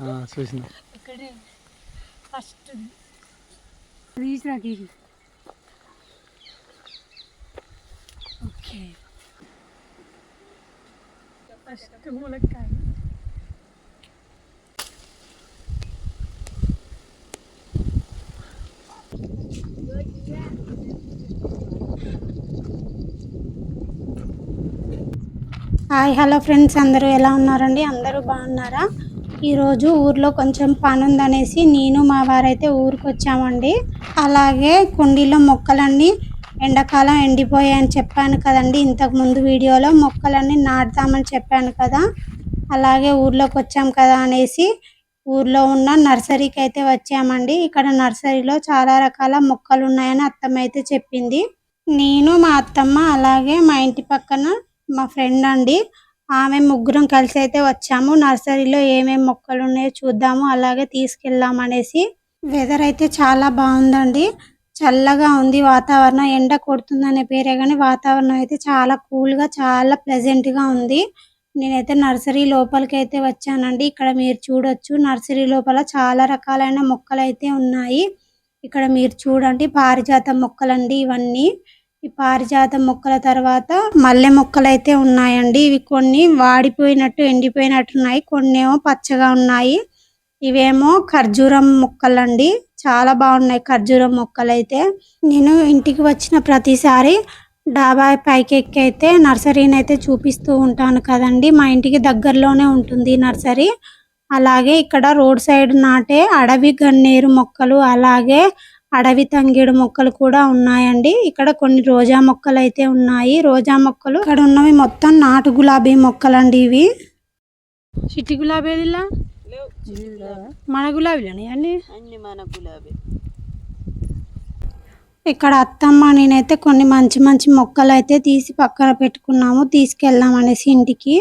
ఆ, చూసిన. First okay. First ములక్కాయ హాయ్ హలో ఫ్రెండ్స్ అందరూ ఎలా ఉన్నారండి? అందరూ బాగున్నారా? ఈరోజు ఊర్లో కొంచెం పని ఉందనేసి నేను మా వారైతే ఊరికి వచ్చామండి అలాగే కుండీలో మొక్కలన్నీ ఎండాకాలం ఎండిపోయాయని చెప్పాను కదండి ఇంతకు ముందు వీడియోలో. మొక్కలన్నీ నాటుదామని చెప్పాను కదా. అలాగే ఊర్లోకి వచ్చాం కదా అనేసి ఊర్లో ఉన్న నర్సరీకి అయితే వచ్చామండి. ఇక్కడ నర్సరీలో చాలా రకాల మొక్కలు ఉన్నాయని అత్తమ్మ అయితే చెప్పింది. నేను మా అత్తమ్మ అలాగే మా ఇంటి పక్కన మా ఫ్రెండ్ అండి. ఆమె ముగ్గురం కలిసి అయితే వచ్చాము. నర్సరీలో ఏమేమి మొక్కలు ఉన్నాయో చూద్దాము. అలాగే తీసుకెళ్దాం అనేసి. వెదర్ అయితే చాలా బాగుందండి. చల్లగా ఉంది వాతావరణం. ఎండ కొడుతుందనే పేరే కానీ వాతావరణం అయితే చాలా కూల్గా చాలా ప్లెజెంట్గా ఉంది. నేనైతే నర్సరీ లోపలికి అయితే వచ్చానండి. ఇక్కడ మీరు చూడొచ్చు. నర్సరీ లోపల చాలా రకాలైన మొక్కలు అయితే ఉన్నాయి. ఇక్కడ మీరు చూడండి. పారిజాత మొక్కలండి ఇవన్నీ. ఈ పారిజాత మొక్కల తర్వాత మల్లె మొక్కలు అయితే ఉన్నాయండి. ఇవి కొన్ని వాడిపోయినట్టు ఎండిపోయినట్టు ఉన్నాయి కొన్ని ఏమో పచ్చగా ఉన్నాయి. ఇవేమో ఖర్జూరం మొక్కలండి. చాలా బాగున్నాయి ఖర్జూరం మొక్కలు అయితే నేను ఇంటికి వచ్చిన ప్రతిసారి డాబా పైకి ఎక్కి అయితే నర్సరీని అయితే చూపిస్తూ ఉంటాను కదండి. మా ఇంటికి దగ్గరలోనే ఉంటుంది నర్సరీ. అలాగే ఇక్కడ రోడ్ సైడ్ నాటే అడవి గన్నేరు మొక్కలు అలాగే అడవి తంగేడు మొక్కలు కూడా ఉన్నాయండి. ఇక్కడ కొన్ని రోజా మొక్కలు అయితే ఉన్నాయి. రోజా మొక్కలు ఇక్కడ ఉన్నవి మొత్తం నాటు గులాబీ మొక్కలండి ఇవి. చిట్టి గులాబీలా మన గులాబీలని అన్ని అన్ని మన గులాబీ. ఇక్కడ అత్తమ్మ నేనైతే కొన్ని మంచి మంచి మొక్కలు అయితే తీసి పక్కన పెట్టుకున్నాము. తీసుకెళ్దాం అనేసి ఇంటికి.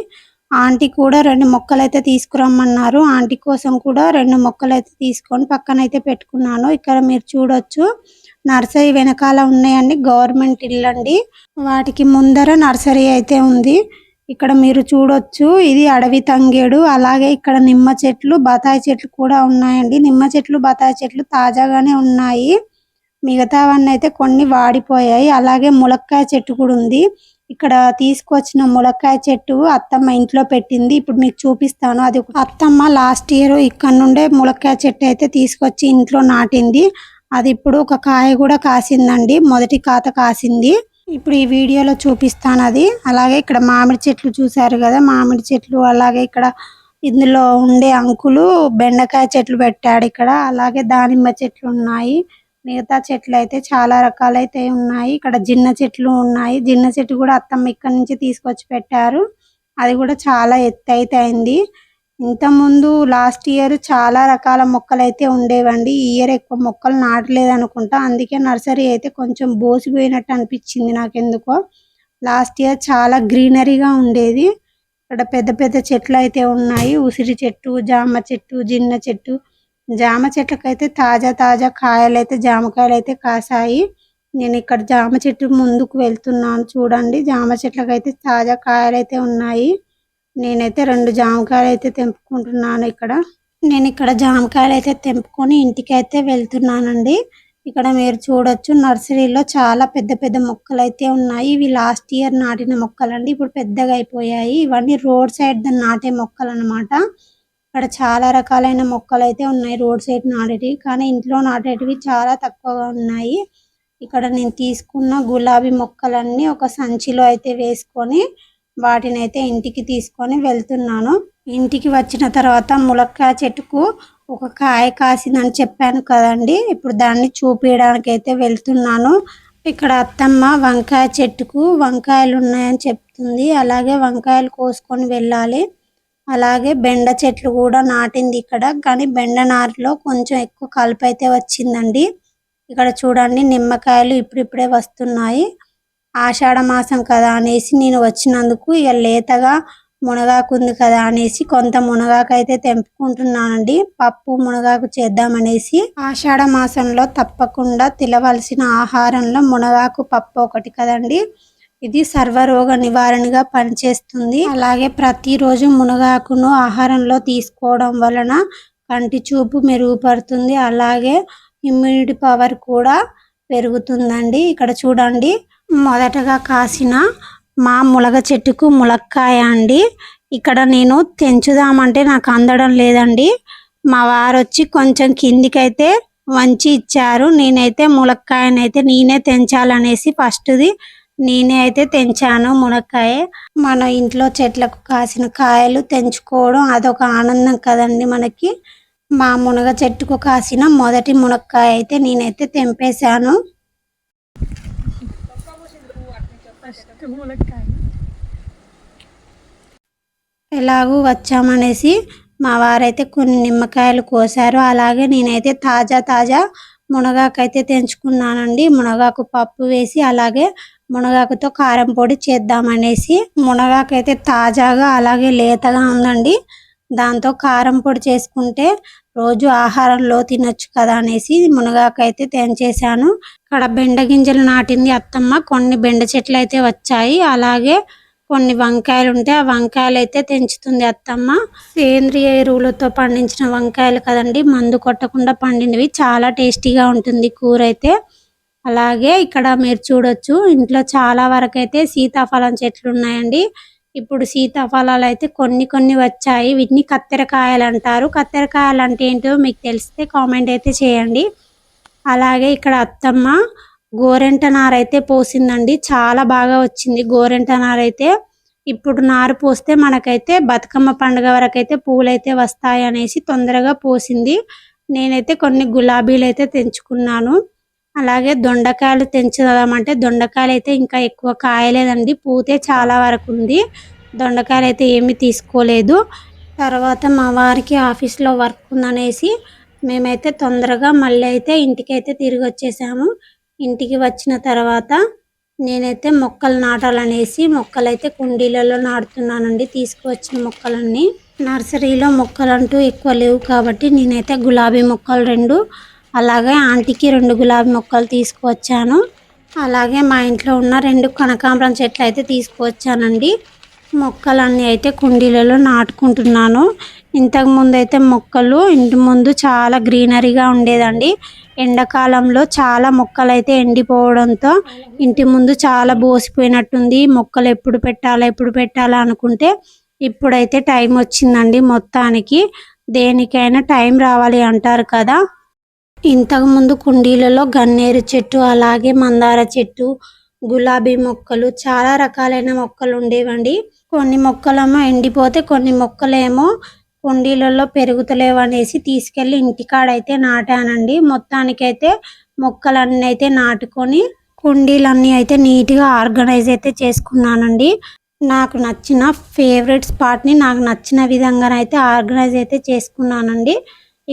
ఆంటీ కూడా రెండు మొక్కలు అయితే తీసుకురమ్మన్నారు. ఆంటీ కోసం కూడా రెండు మొక్కలు అయితే తీసుకొని పక్కన అయితే పెట్టుకున్నాను. ఇక్కడ మీరు చూడొచ్చు నర్సరీ వెనకాల ఉన్నాయండి గవర్నమెంట్ ఇల్లు అండి. వాటికి ముందర నర్సరీ అయితే ఉంది. ఇక్కడ మీరు చూడొచ్చు ఇది అడవి తంగేడు అలాగే ఇక్కడ నిమ్మ చెట్లు బతాయి చెట్లు కూడా ఉన్నాయండి. నిమ్మ చెట్లు బతాయి చెట్లు తాజాగానే ఉన్నాయి. మిగతావన్నీ అయితే కొన్ని వాడిపోయాయి. అలాగే ములక్కాయ చెట్టు కూడా ఉంది. ఇక్కడ తీసుకొచ్చిన ములక్కాయ చెట్టు అత్తమ్మ ఇంట్లో పెట్టింది. ఇప్పుడు మీకు చూపిస్తాను. అది అత్తమ్మ లాస్ట్ ఇయర్ ఇక్కడ నుండే ములక్కాయ చెట్టు అయితే తీసుకొచ్చి ఇంట్లో నాటింది. అది ఇప్పుడు ఒక కాయ కూడా కాసిందండి. మొదటి కాత కాసింది. ఇప్పుడు ఈ వీడియోలో చూపిస్తాను అది. అలాగే ఇక్కడ మామిడి చెట్లు చూసారు కదా? మామిడి చెట్లు అలాగే ఇక్కడ ఇందులో ఉండే అంకులు బెండకాయ చెట్లు పెట్టాడు ఇక్కడ. అలాగే దానిమ్మ చెట్లు ఉన్నాయి. మిగతా చెట్లు అయితే చాలా రకాలైతే ఉన్నాయి. ఇక్కడ జిన్న చెట్లు ఉన్నాయి. జిన్న చెట్టు కూడా అత్తమ్మ ఇక్కడ నుంచి తీసుకొచ్చి పెట్టారు. అది కూడా చాలా ఎత్తు అయితే అయింది ఇంతకుముందు లాస్ట్ ఇయర్ చాలా రకాల మొక్కలు అయితే ఉండేవండి. ఈ ఇయర్ ఎక్కువ మొక్కలు నాటలేదు అనుకుంటా. అందుకే నర్సరీ అయితే కొంచెం బోసిపోయినట్టు అనిపించింది నాకెందుకో. లాస్ట్ ఇయర్ చాలా గ్రీనరీగా ఉండేది. ఇక్కడ పెద్ద పెద్ద చెట్లు అయితే ఉన్నాయి. ఉసిరి చెట్టు జామ చెట్టు జిన్న చెట్టు జామ చెట్లకైతే తాజా తాజా కాయలు అయితే జామకాయలు అయితే కాసాయి నేను ఇక్కడ జామ చెట్టు ముందుకు వెళ్తున్నాను చూడండి. జామ చెట్లకైతే తాజా కాయలు అయితే ఉన్నాయి. నేనైతే రెండు జామకాయలు అయితే తెంపుకుంటున్నాను ఇక్కడ. నేను ఇక్కడ జామకాయలు అయితే తెంపుకొని ఇంటికి అయితే వెళ్తున్నానండి. ఇక్కడ మీరు చూడొచ్చు నర్సరీలో చాలా పెద్ద పెద్ద మొక్కలు అయితే ఉన్నాయి. ఇవి లాస్ట్ ఇయర్ నాటిన మొక్కలండి. ఇప్పుడు పెద్దగా అయిపోయాయి. ఇవన్నీ రోడ్ సైడ్ నాటే మొక్కలు అన్నమాట ఇక్కడ చాలా రకాలైన మొక్కలు అయితే ఉన్నాయి రోడ్ సైడ్ నాటేటివి కానీ ఇంట్లో నాటేటివి చాలా తక్కువగా ఉన్నాయి. ఇక్కడ నేను తీసుకున్న గులాబీ మొక్కలన్నీ ఒక సంచిలో అయితే వేసుకొని వాటిని అయితే ఇంటికి తీసుకొని వెళ్తున్నాను. ఇంటికి వచ్చిన తర్వాత ములక్కాయ చెట్టుకు ఒక కాయ కాసిందని చెప్పాను కదండి. ఇప్పుడు దాన్ని చూపించడానికి అయితే వెళ్తున్నాను. ఇక్కడ అత్తమ్మ వంకాయ చెట్టుకు వంకాయలు ఉన్నాయని చెప్తుంది. అలాగే వంకాయలు కోసుకొని వెళ్ళాలి. అలాగే బెండ చెట్లు కూడా నాటింది ఇక్కడ కానీ బెండ నారులో కొంచెం ఎక్కువ కలుపు అయితే వచ్చిందండి. ఇక్కడ చూడండి నిమ్మకాయలు ఇప్పుడిప్పుడే వస్తున్నాయి. ఆషాఢ మాసం కదా అనేసి నేను వచ్చినందుకు ఇక లేతగా మునగాకు ఉంది కదా అనేసి కొంత మునగాకు అయితే తెంపుకుంటున్నానండి. పప్పు మునగాకు చేద్దామనేసి ఆషాఢ మాసంలో తప్పకుండా తినవలసిన ఆహారంలో మునగాకు పప్పు ఒకటి కదండి. ఇది సర్వరోగ నివారణగా పనిచేస్తుంది. అలాగే ప్రతిరోజు మునగాకును ఆహారంలో తీసుకోవడం వలన కంటి చూపు మెరుగుపడుతుంది. అలాగే ఇమ్యూనిటీ పవర్ కూడా పెరుగుతుందండి. ఇక్కడ చూడండి మొదటగా కాసిన మా ములగ చెట్టుకు ములక్కాయ అండి. ఇక్కడ నేను తెంచుదామంటే నాకు అందడం లేదండి. మా వారు వచ్చి కొంచెం కిందికైతే వంచి ఇచ్చారు. నేనైతే ములక్కాయనైతే నేనే తెంచాలనేసి ఫస్ట్ది నేనే అయితే తెంచాను మునక్కాయ. మన ఇంట్లో చెట్లకు కాసిన కాయలు తెంచుకోవడం అదొక ఆనందం కదండి మనకి. మా మునగ చెట్టుకు కాసిన మొదటి మునక్కాయ అయితే నేనైతే తెంపేశాను. ఎలాగూ వచ్చామనేసి మా వారైతే కొన్ని నిమ్మకాయలు కోసారు. అలాగే నేనైతే తాజా తాజా మునగాకైతే తెంచుకున్నానండి. మునగాకు పప్పు వేసి అలాగే మునగాకుతో కారం పొడి చేద్దామనేసి మునగాకైతే తాజాగా అలాగే లేతగా ఉందండి. దాంతో కారం పొడి చేసుకుంటే రోజు ఆహారంలో తినొచ్చు కదా అనేసి మునగాకైతే తెంచేశాను. ఇక్కడ బెండ గింజలు నాటింది అత్తమ్మ. కొన్ని బెండ చెట్లు అయితే వచ్చాయి. అలాగే కొన్ని వంకాయలు ఉంటే ఆ వంకాయలు అయితే తెంచుతుంది అత్తమ్మ. సేంద్రియ ఎరువులతో పండించిన వంకాయలు కదండి. మందు కొట్టకుండా పండినవి. చాలా టేస్టీగా ఉంటుంది కూర అయితే అలాగే ఇక్కడ మీరు చూడొచ్చు ఇంట్లో చాలా వరకు అయితే సీతాఫలం చెట్లు ఉన్నాయండి. ఇప్పుడు సీతాఫలాలు అయితే కొన్ని కొన్ని వచ్చాయి. వీటిని కత్తెరకాయలు అంటారు. కత్తెరకాయలు అంటే ఏంటో మీకు తెలిస్తే కామెంట్ అయితే చేయండి. అలాగే ఇక్కడ అత్తమ్మ గోరెంట నార అయితే పోసిందండి. చాలా బాగా వచ్చింది గోరెంట నార అయితే. ఇప్పుడు నారు పోస్తే మనకైతే బతుకమ్మ పండుగ వరకు అయితే పూలైతే వస్తాయి అనేసి తొందరగా పోసింది. నేనైతే కొన్ని గులాబీలు అయితే తెంచుకున్నాను. అలాగే దొండకాయలు తెంచుదామంటే దొండకాయలు అయితే ఇంకా ఎక్కువ కాయలేదండి. పూతే చాలా వరకు ఉంది దొండకాయలు అయితే ఏమీ తీసుకోలేదు. తర్వాత మా వారికి ఆఫీస్లో వర్క్ ఉందనేసి మేమైతే తొందరగా మళ్ళీ అయితే ఇంటికి అయితే తిరిగి వచ్చేసాము ఇంటికి వచ్చిన తర్వాత నేనైతే మొక్కలు నాటాలనేసి మొక్కలైతే కుండీలలో నాటుతున్నానండి. తీసుకువచ్చిన మొక్కలన్నీ. నర్సరీలో మొక్కలు అంటూ ఎక్కువ లేవు కాబట్టి నేనైతే గులాబీ మొక్కలు రెండు అలాగే ఆంటీకి రెండు గులాబీ మొక్కలు తీసుకువచ్చాను. అలాగే మా ఇంట్లో ఉన్న రెండు కనకాంబరం చెట్లు అయితే తీసుకువచ్చానండి. మొక్కలన్నీ అయితే కుండీలలో నాటుకుంటున్నాను. ఇంతకు ముందు అయితే మొక్కలు ఇంటి ముందు చాలా గ్రీనరీగా ఉండేదండి. ఎండాకాలంలో చాలా మొక్కలు అయితే ఎండిపోవడంతో ఇంటి ముందు చాలా బోసిపోయినట్టుంది. మొక్కలు ఎప్పుడు పెట్టాలా ఎప్పుడు పెట్టాలా అనుకుంటే ఇప్పుడైతే టైం వచ్చిందండి మొత్తానికి. దేనికైనా టైం రావాలి అంటారు కదా. ఇంతకుముందు కుండీలలో గన్నేరు చెట్టు అలాగే మందార చెట్టు గులాబీ మొక్కలు చాలా రకాలైన మొక్కలు ఉండేవండి. కొన్ని మొక్కలేమో ఎండిపోతే కొన్ని మొక్కలేమో కుండీలలో పెరుగుతలేవు అనేసి తీసుకెళ్ళి ఇంటికాడైతే నాటానండి. మొత్తానికైతే మొక్కలన్నీ అయితే నాటుకొని కుండీలన్నీ అయితే నీట్గా ఆర్గనైజ్ అయితే చేసుకున్నానండి. నాకు నచ్చిన ఫేవరెట్ స్పాట్ని నాకు నచ్చిన విధంగా అయితే ఆర్గనైజ్ అయితే చేసుకున్నానండి.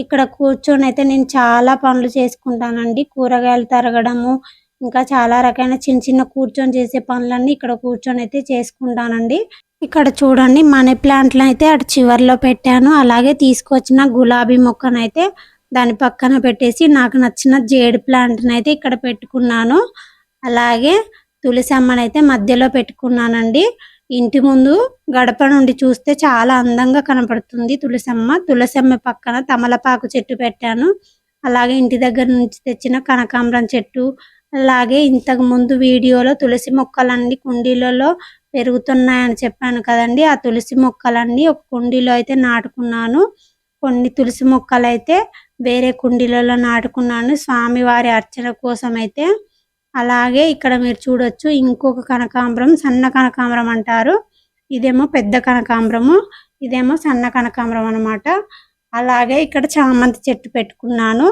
ఇక్కడ కూర్చొని అయితే నేను చాలా పనులు చేసుకుంటానండి. కూరగాయలు తరగడము ఇంకా చాలా రకమైన చిన్న చిన్న కూర్చొని చేసే పనులన్నీ ఇక్కడ కూర్చొని అయితే చేసుకుంటానండి. ఇక్కడ చూడండి మనీ ప్లాంట్లు అయితే అటు చివర్లో పెట్టాను. అలాగే తీసుకొచ్చిన గులాబీ మొక్కనైతే దాని పక్కన పెట్టేసి నాకు నచ్చిన జేడు ప్లాంట్ని అయితే ఇక్కడ పెట్టుకున్నాను. అలాగే తులసి అమ్మనైతే మధ్యలో పెట్టుకున్నానండి. ఇంటి ముందు గడప నుండి చూస్తే చాలా అందంగా కనపడుతుంది. తులసమ్మ తులసమ్మ పక్కన తమలపాకు చెట్టు పెట్టాను. అలాగే ఇంటి దగ్గర నుంచి తెచ్చిన కనకాంబరం చెట్టు. అలాగే ఇంతకు ముందు వీడియోలో తులసి మొక్కలన్నీ కుండీలలో పెరుగుతున్నాయని చెప్పాను కదండి. ఆ తులసి మొక్కలన్నీ ఒక కుండీలో అయితే నాటుకున్నాను. కొన్ని తులసి మొక్కలు అయితే వేరే కుండీలలో నాటుకున్నాను. స్వామివారి అర్చన కోసం అయితే అలాగే ఇక్కడ మీరు చూడొచ్చు ఇంకొక కనకాంబరం సన్న కనకాంబరం అంటారు. ఇదేమో పెద్ద కనకాంబరము ఇదేమో సన్న కనకాంబరం అన్నమాట. అలాగే ఇక్కడ చామంతి చెట్టు పెట్టుకున్నాను.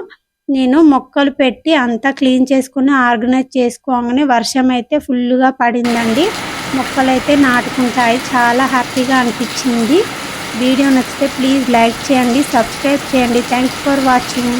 నేను మొక్కలు పెట్టి అంతా క్లీన్ చేసుకుని ఆర్గనైజ్ చేసుకోగానే వర్షం అయితే ఫుల్గా పడిందండి. మొక్కలు అయితే నాటుకుంటాయి. చాలా హ్యాపీగా అనిపించింది. వీడియో నచ్చితే ప్లీజ్ లైక్ చేయండి సబ్స్క్రైబ్ చేయండి. Thanks for watching.